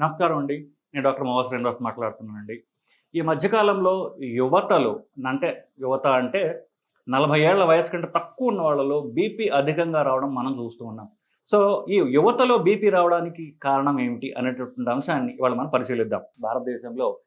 నమస్కారం అండి. నేను డాక్టర్ మోహన్ శ్రీనివాస్ మాట్లాడుతున్నానండి. ఈ మధ్యకాలంలో యువతలు అంటే యువత అంటే నలభై ఏళ్ళ వయసు కంటే తక్కువ ఉన్న వాళ్ళలో బీపీ అధికంగా రావడం మనం చూస్తూ ఉన్నాం. సో ఈ యువతలో బీపీ రావడానికి కారణం ఏమిటి అనేటటువంటి అంశాన్ని ఇవాళ మనం పరిశీలిద్దాం. భారతదేశంలో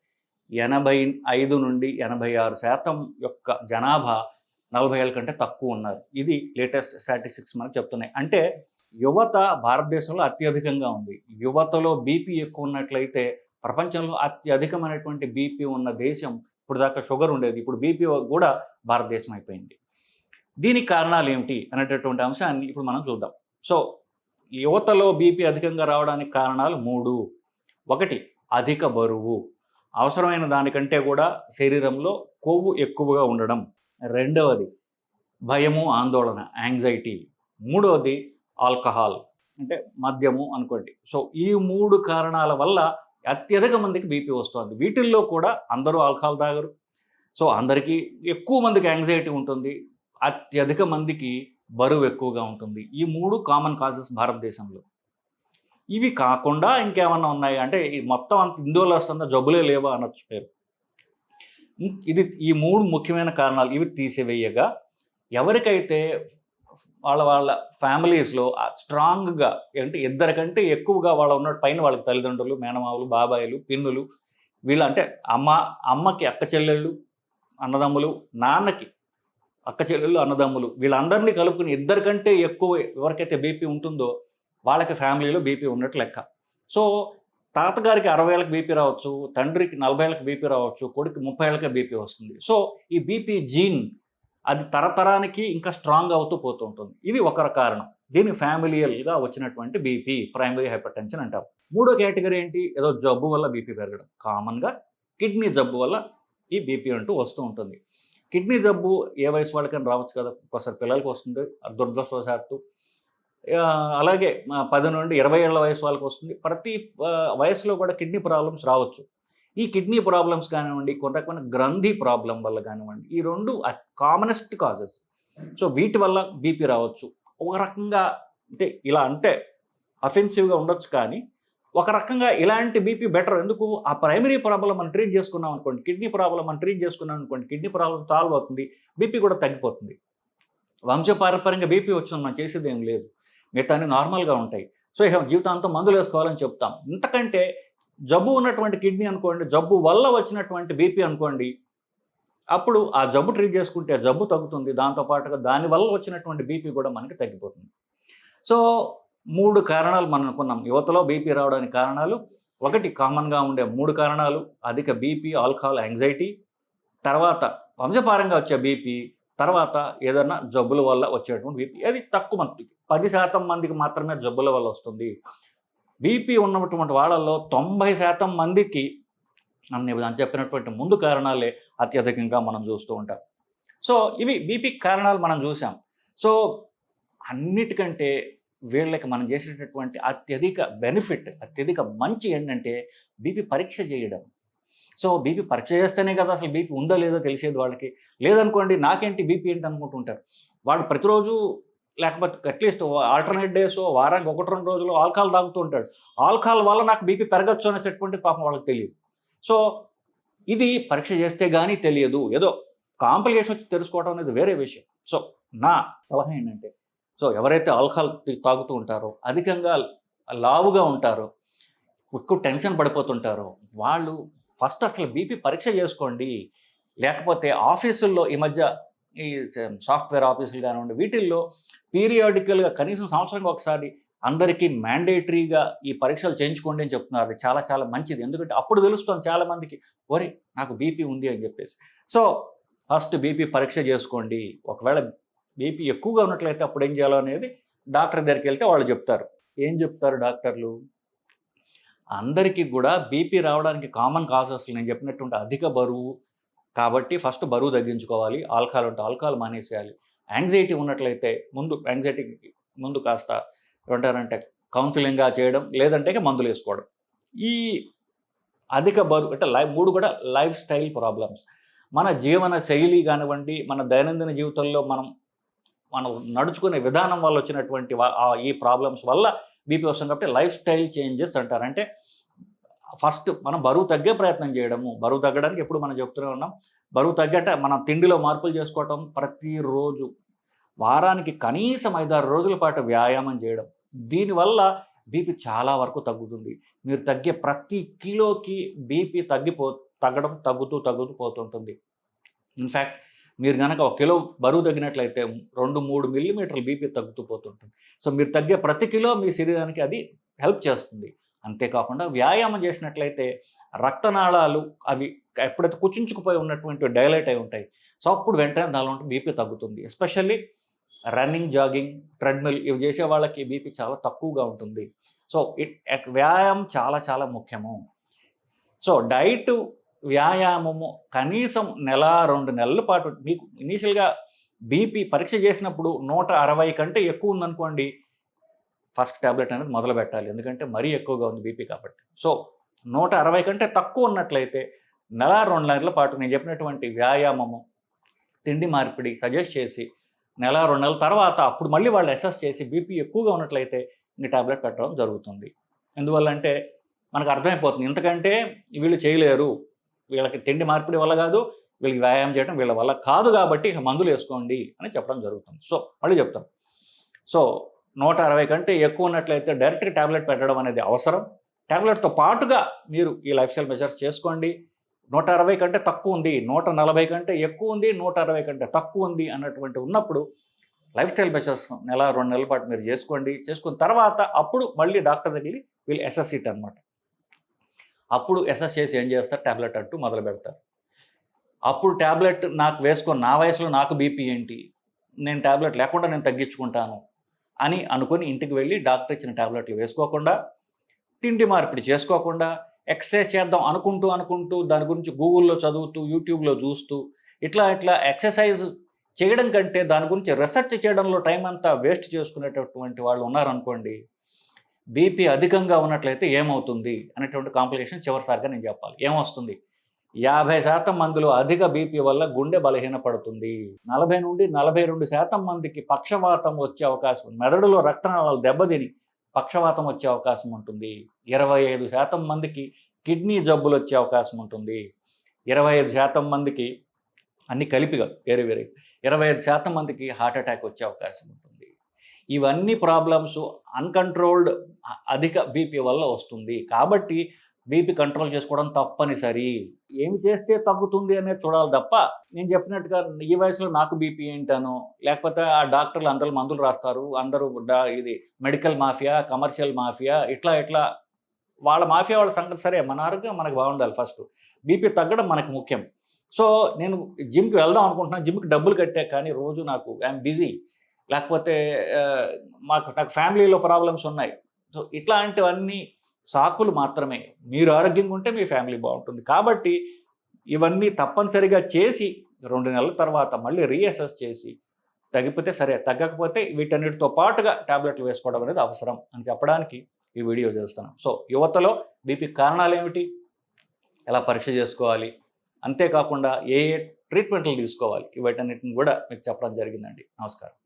ఎనభై ఐదు నుండి ఎనభై ఆరు శాతం యొక్క జనాభా నలభై ఏళ్ళ కంటే తక్కువ ఉన్నారు. ఇది లేటెస్ట్ స్టాటిస్టిక్స్ మనకు చెప్తున్నాయి. అంటే యువత భారతదేశంలో అత్యధికంగా ఉంది. యువతలో బీపీ ఎక్కువ ఉన్నట్లయితే ప్రపంచంలో అత్యధికమైనటువంటి బీపీ ఉన్న దేశం ఇప్పుడు దాకా షుగర్ ఉండేది. ఇప్పుడు బీపీ కూడా భారతదేశం అయిపోయింది. దీనికి కారణాలు ఏమిటి అనేటటువంటి అంశాన్ని ఇప్పుడు మనం చూద్దాం. సో యువతలో బీపీ అధికంగా రావడానికి కారణాలు మూడు. ఒకటి అధిక బరువు. అవసరమైన దానికంటే కూడా శరీరంలో కొవ్వు ఎక్కువగా ఉండడం. రెండవది భయము ఆందోళన యాంగ్జైటీ మూడవది ఆల్కహాల్ అంటే మద్యము అనుకోండి. సో ఈ మూడు కారణాల వల్ల అత్యధిక మందికి బీపీ వస్తుంది. వీటిల్లో కూడా అందరూ ఆల్కహాల్ తాగరు. సో అందరికీ ఎక్కువ మందికి యాంగ్జైటీ ఉంటుంది. అత్యధిక మందికి బరువు ఎక్కువగా ఉంటుంది. ఈ మూడు కామన్ కాజెస్ భారతదేశంలో. ఇవి కాకుండా ఇంకేమన్నా ఉన్నాయి? అంటే ఈ మొత్తం అంత ఇందులో వస్తుందా? జబ్బులే లేవా? అనొచ్చు పేరు. ఇది ఈ మూడు ముఖ్యమైన కారణాలు. ఇవి తీసివేయగా ఎవరికైతే వాళ్ళ వాళ్ళ ఫ్యామిలీస్లో స్ట్రాంగ్గా అంటే ఇద్దరికంటే ఎక్కువగా వాళ్ళ ఉన్న పైన వాళ్ళకి తల్లిదండ్రులు మేనమావులు బాబాయిలు పిన్నులు వీళ్ళు అంటే అమ్మ అమ్మకి అక్క చెల్లెళ్ళు అన్నదమ్ములు నాన్నకి అక్క చెల్లెళ్ళు అన్నదమ్ములు వీళ్ళందరినీ కలుపుకుని ఇద్దరికంటే ఎక్కువ ఎవరికైతే బీపీ ఉంటుందో వాళ్ళకి ఫ్యామిలీలో బీపీ ఉన్నట్టు లెక్క. సో తాతగారికి అరవై ఏళ్ళకి బీపీ రావచ్చు తండ్రికి నలభై ఏళ్ళకి బీపీ రావచ్చు కొడుకు ముప్పై ఏళ్ళకే బీపీ వస్తుంది. సో ఈ బీపీ జీన్ అది తరతరానికి ఇంకా స్ట్రాంగ్ అవుతూ పోతూ ఉంటుంది. ఇది ఒక కారణం. దీని ఫ్యామిలియల్గా వచ్చినటువంటి బీపీ ప్రైమరీ హైపర్ టెన్షన్ అంటారు. మూడో కేటగిరీ ఏంటి? ఏదో జబ్బు వల్ల బీపీ పెరగడం. కామన్గా కిడ్నీ జబ్బు వల్ల ఈ బీపీ అంటూ వస్తూ ఉంటుంది. కిడ్నీ జబ్బు ఏ వయసు వాళ్ళకైనా రావచ్చు కదా? ఒకసారి పిల్లలకి వస్తుంది. దురదృష్టవశాత్తు. అలాగే పది నుండి ఇరవై ఏళ్ళ వయసు వాళ్ళకి వస్తుంది. ప్రతి వయసులో కూడా కిడ్నీ ప్రాబ్లమ్స్ రావచ్చు. ఈ కిడ్నీ ప్రాబ్లమ్స్ కానివ్వండి కొన్ని రకమైన గ్రంథి ప్రాబ్లం వల్ల కానివ్వండి ఈ రెండు కామనెస్ట్ కాజెస్ సో వీటి వల్ల బీపీ రావచ్చు. ఒక రకంగా అంటే ఇలా అంటే అఫెన్సివ్గా ఉండొచ్చు కానీ ఒక రకంగా ఇలాంటి బీపీ బెటర్ ఎందుకు? ఆ ప్రైమరీ ప్రాబ్లం మనం ట్రీట్ చేసుకున్నాం అనుకోండి కిడ్నీ ప్రాబ్లం మనం ట్రీట్ చేసుకున్నాం అనుకోండి కిడ్నీ ప్రాబ్లం సాల్వ్ అవుతుంది బీపీ కూడా తగ్గిపోతుంది. వంశపారంపర్యంగా బీపీ వచ్చింది మనం చేసేది ఏం లేదు. మిగతా అన్ని నార్మల్గా ఉంటాయి. సో ఇక జీవితాంతం మందులు వేసుకోవాలని చెప్తాం. ఇంతకంటే జబ్బు ఉన్నటువంటి కిడ్నీ అనుకోండి జబ్బు వల్ల వచ్చినటువంటి బీపీ అనుకోండి అప్పుడు ఆ జబ్బు ట్రీట్ చేసుకుంటే జబ్బు తగ్గుతుంది. దాంతోపాటుగా దానివల్ల వచ్చినటువంటి బీపీ కూడా మనకి తగ్గిపోతుంది. సో మూడు కారణాలు మనం అనుకున్నాం. యువతలో బీపీ రావడానికి కారణాలు ఒకటి కామన్గా ఉండే మూడు కారణాలు అధిక బీపీ ఆల్కహాల్ యాంగ్జైటీ తర్వాత వంశపారంగా వచ్చే బీపీ తర్వాత ఏదైనా జబ్బుల వల్ల వచ్చేటువంటి బీపీ. అది తక్కువ మందికి పది శాతం మందికి మాత్రమే జబ్బుల వల్ల వస్తుంది. బీపీ ఉన్నటువంటి వాళ్ళల్లో తొంభై శాతం మందికి నన్ను చెప్పినటువంటి ముందు కారణాలే అత్యధికంగా మనం చూస్తూ ఉంటాం. సో ఇవి బీపీ కారణాలు మనం చూసాం సో అన్నిటికంటే వీళ్ళకి మనం చేసేటటువంటి అత్యధిక బెనిఫిట్ అత్యధిక మంచి ఏంటంటే బీపీ పరీక్ష చేయడం. సో బీపీ పరీక్ష చేస్తేనే కదా అసలు బీపీ ఉందో లేదో తెలిసేది వాళ్ళకి. లేదనుకోండి నాకేంటి బీపీ ఏంటి అనుకుంటుంటారు. వాళ్ళు ప్రతిరోజు లేకపోతే అట్లీస్ట్ ఆల్టర్నేట్ డేస్ వారానికి ఒకటి రెండు రోజులు ఆల్కహాల్ తాగుతూ ఉంటాడు. ఆల్కహాల్ వల్ల నాకు బీపీ పెరగచ్చు అనేటటువంటి పాపం వాళ్ళకి తెలియదు. సో ఇది పరీక్ష చేస్తే కానీ తెలియదు. ఏదో కాంప్లికేషన్ వచ్చి తెలుసుకోవడం అనేది వేరే విషయం. సో నా సలహా ఏంటంటే సో ఎవరైతే ఆల్కహాల్ తాగుతూ ఉంటారో అధికంగా లావుగా ఉంటారో ఎక్కువ టెన్షన్ పడిపోతుంటారో వాళ్ళు ఫస్ట్ అసలు బీపీ పరీక్ష చేసుకోండి. లేకపోతే ఆఫీసుల్లో ఈ మధ్య ఈ సాఫ్ట్వేర్ ఆఫీసులు కానివ్వండి వీటిల్లో పీరియాడికల్గా కనీసం సంవత్సరంకి ఒకసారి అందరికీ మ్యాండేటరీగా ఈ పరీక్షలు చేయించుకోండి అని చెప్తున్నారు. చాలా చాలా మంచిది. ఎందుకంటే అప్పుడు తెలుస్తుంది చాలామందికి ఒరే నాకు బీపీ ఉంది అని చెప్పేసి. సో ఫస్ట్ బీపీ పరీక్ష చేసుకోండి. ఒకవేళ బీపీ ఎక్కువగా ఉన్నట్లయితే అప్పుడు ఏం చేయాలో అనేది డాక్టర్ దగ్గరికి వెళ్తే వాళ్ళు చెప్తారు. ఏం చెప్తారు డాక్టర్లు? అందరికీ కూడా బీపీ రావడానికి కామన్ కాజెస్ నేను చెప్పినటువంటి అధిక బరువు కాబట్టి ఫస్ట్ బరువు తగ్గించుకోవాలి ఆల్కహాల్ ఉంటే ఆల్కహాల్ మానేసేయాలి. యాంగ్జైటీ ఉన్నట్లయితే ముందు యాంగ్జైటీకి ముందు కాస్త ఏమంటారంటే కౌన్సిలింగ్గా చేయడం లేదంటే మందులు వేసుకోవడం. ఈ అధిక బరువు అంటే లైఫ్ మూడు కూడా లైఫ్ స్టైల్ ప్రాబ్లమ్స్. మన జీవన శైలి కానివ్వండి మన దైనందిన జీవితంలో మనం మనం నడుచుకునే విధానం వల్ల వచ్చినటువంటి ఈ ప్రాబ్లమ్స్ వల్ల బీపీ వస్తుంది కాబట్టి లైఫ్ స్టైల్ చేంజెస్ అంటారు. అంటే ఫస్ట్ మనం బరువు తగ్గే ప్రయత్నం చేయడము. బరువు తగ్గడానికి ఎప్పుడు మనం చెప్తూనే ఉన్నాం. బరువు తగ్గట మనం తిండిలో మార్పులు చేసుకోవటం ప్రతిరోజు. వారానికి కనీసం ఐదారు రోజుల పాటు వ్యాయామం చేయడం. దీనివల్ల బీపీ చాలా వరకు తగ్గుతుంది. మీరు తగ్గే ప్రతి కిలోకి బీపీ తగ్గిపో తగ్గడం తగ్గుతూ తగ్గుతూ పోతుంటుంది. ఇన్ఫ్యాక్ట్ మీరు కనుక ఒక కిలో బరువు తగ్గినట్లయితే రెండు మూడు మిల్లీమీటర్ల బీపీ తగ్గుతూ పోతుంటుంది. సో మీరు తగ్గే ప్రతి కిలో మీ శరీరానికి అది హెల్ప్ చేస్తుంది. అంతేకాకుండా వ్యాయామం చేసినట్లయితే రక్తనాళాలు అవి ఎప్పుడైతే కుచించుకుపోయి ఉన్నటువంటి డైలైట్ అయి ఉంటాయి. సో అప్పుడు వెంటనే దానిలో బీపీ తగ్గుతుంది. ఎస్పెషల్లీ రన్నింగ్ జాగింగ్ ట్రెడ్మిల్ ఇవి చేసే వాళ్ళకి బీపీ చాలా తక్కువగా ఉంటుంది. సో ఇట్ వ్యాయామం చాలా చాలా ముఖ్యము. సో డైట్ వ్యాయామము కనీసం నెల రెండు నెలల పాటు మీకు ఇనీషియల్గా బీపీ పరీక్ష చేసినప్పుడు నూట అరవై కంటే ఎక్కువ ఉందనుకోండి ఫస్ట్ ట్యాబ్లెట్ అనేది మొదలు పెట్టాలి. ఎందుకంటే మరీ ఎక్కువగా ఉంది బీపీ కాబట్టి. సో నూట అరవై కంటే తక్కువ ఉన్నట్లయితే నెల రెండు నెలల పాటు నేను చెప్పినటువంటి వ్యాయామము తిండి మార్పిడి సజెస్ట్ చేసి నెల రెండు నెలల తర్వాత అప్పుడు మళ్ళీ వాళ్ళు అసెస్ చేసి బీపీ ఎక్కువగా ఉన్నట్లయితే ఇంక ట్యాబ్లెట్ పెట్టడం జరుగుతుంది. ఎందువల్ల అంటే మనకు అర్థమైపోతుంది. ఇంతకంటే వీళ్ళు చేయలేరు. వీళ్ళకి తిండి మార్పిడి వల్ల కాదు వీళ్ళకి వ్యాయామం చేయడం వీళ్ళ వల్ల కాదు కాబట్టి మందులు వేసుకోండి అని చెప్పడం జరుగుతుంది. సో మళ్ళీ చెప్తాం సో నూట అరవై కంటే ఎక్కువ ఉన్నట్లయితే డైరెక్ట్గా ట్యాబ్లెట్ పెట్టడం అనేది అవసరం. ట్యాబ్లెట్తో పాటుగా మీరు ఈ లైఫ్ స్టైల్ మెజర్స్ చేసుకోండి. నూట అరవై కంటే తక్కువ ఉంది నూట నలభై కంటే ఎక్కువ ఉంది నూట అరవై కంటే తక్కువ ఉంది అన్నటువంటి ఉన్నప్పుడు లైఫ్ స్టైల్ మెజర్స్ నెల రెండు నెలల పాటు మీరు చేసుకోండి. చేసుకున్న తర్వాత అప్పుడు మళ్ళీ డాక్టర్ దగ్గరికి వీళ్ళు ఎస్ఎస్ ఇట్ అనమాట అప్పుడు ఎస్ఎస్ చేసి ఏం చేస్తారు? ట్యాబ్లెట్ అంటూ మొదలు పెడతారు. అప్పుడు ట్యాబ్లెట్ నాకు వేసుకొని నా వయసులో నాకు బీపీ ఏంటి? నేను ట్యాబ్లెట్ లేకుండా నేను తగ్గించుకుంటాను. అని అనుకొని ఇంటికి వెళ్ళి డాక్టర్ ఇచ్చిన ట్యాబ్లెట్లు వేసుకోకుండా తిండి మార్పిడి చేసుకోకుండా ఎక్సర్సైజ్ చేద్దాం అనుకుంటూ అనుకుంటూ దాని గురించి గూగుల్లో చదువుతూ యూట్యూబ్లో చూస్తూ ఇట్లా ఇట్లా ఎక్సర్సైజ్ చేయడం కంటే దాని గురించి రీసెర్చ్ చేయడంలో టైం అంతా వేస్ట్ చేసుకునేటటువంటి వాళ్ళు ఉన్నారనుకోండి బీపీ అధికంగా ఉన్నట్లయితే ఏమవుతుంది అనేటువంటి కాంప్లికేషన్ చివరిసారిగా నేను చెప్పాలి. ఏమొస్తుంది? యాభై శాతం మందిలో అధిక బీపీ వల్ల గుండె బలహీనపడుతుంది. నలభై నుండి నలభై రెండు శాతం మందికి పక్షవాతం వచ్చే అవకాశం మెదడులో రక్తనాళాలు దెబ్బతిని పక్షవాతం వచ్చే అవకాశం ఉంటుంది. ఇరవై ఐదు శాతం మందికి కిడ్నీ జబ్బులు వచ్చే అవకాశం ఉంటుంది. ఇరవై ఐదు శాతం మందికి అన్ని కలిపిగా వేరే వేరే. ఇరవై ఐదు శాతం మందికి హార్ట్ అటాక్ వచ్చే అవకాశం ఉంటుంది. ఇవన్నీ ప్రాబ్లమ్స్ అన్కంట్రోల్డ్ అధిక బీపీ వల్ల వస్తుంది. కాబట్టి బీపీ కంట్రోల్ చేసుకోవడం తప్పనిసరి. ఏమి చేస్తే తగ్గుతుంది అనేది చూడాలి తప్ప నేను చెప్పినట్టుగా ఈ వయసులో నాకు బీపీ ఏంటనో లేకపోతే ఆ డాక్టర్లు అందరూ మందులు రాస్తారు అందరూ ఇది మెడికల్ మాఫియా కమర్షియల్ మాఫియా ఇట్లా ఇట్లా. వాళ్ళ మాఫియా వాళ్ళ సంగతి సరే మన ఆరోగ్యం మనకు బాగుండాలి ఫస్ట్. బీపీ తగ్గడం మనకు ముఖ్యం. సో నేను జిమ్కి వెళ్దాం అనుకుంటున్నాను జిమ్కి డబ్బులు కట్టే కానీ రోజు నాకు ఐఎమ్ బిజీ. లేకపోతే మాకు నాకు ఫ్యామిలీలో ప్రాబ్లమ్స్ ఉన్నాయి. సో ఇట్లాంటివన్నీ సాకులు మాత్రమే. మీరు ఆరోగ్యంగా ఉంటే మీ ఫ్యామిలీ బాగుంటుంది. కాబట్టి ఇవన్నీ తప్పనిసరిగా చేసి రెండు నెలల తర్వాత మళ్ళీ రీఅసెస్ చేసి తగ్గిపోతే సరే తగ్గకపోతే వీటన్నిటితో పాటుగా ట్యాబ్లెట్లు వేసుకోవడం అనేది అవసరం అని చెప్పడానికి ఈ వీడియో చేస్తున్నాం. సో యువతలో బీపీ కారణాలు ఏమిటి? ఎలా పరీక్ష చేసుకోవాలి? అంతేకాకుండా ఏ ఏ ట్రీట్మెంట్లు తీసుకోవాలి? వీటన్నిటిని కూడా మీకు చెప్పడం జరిగిందండి. నమస్కారం.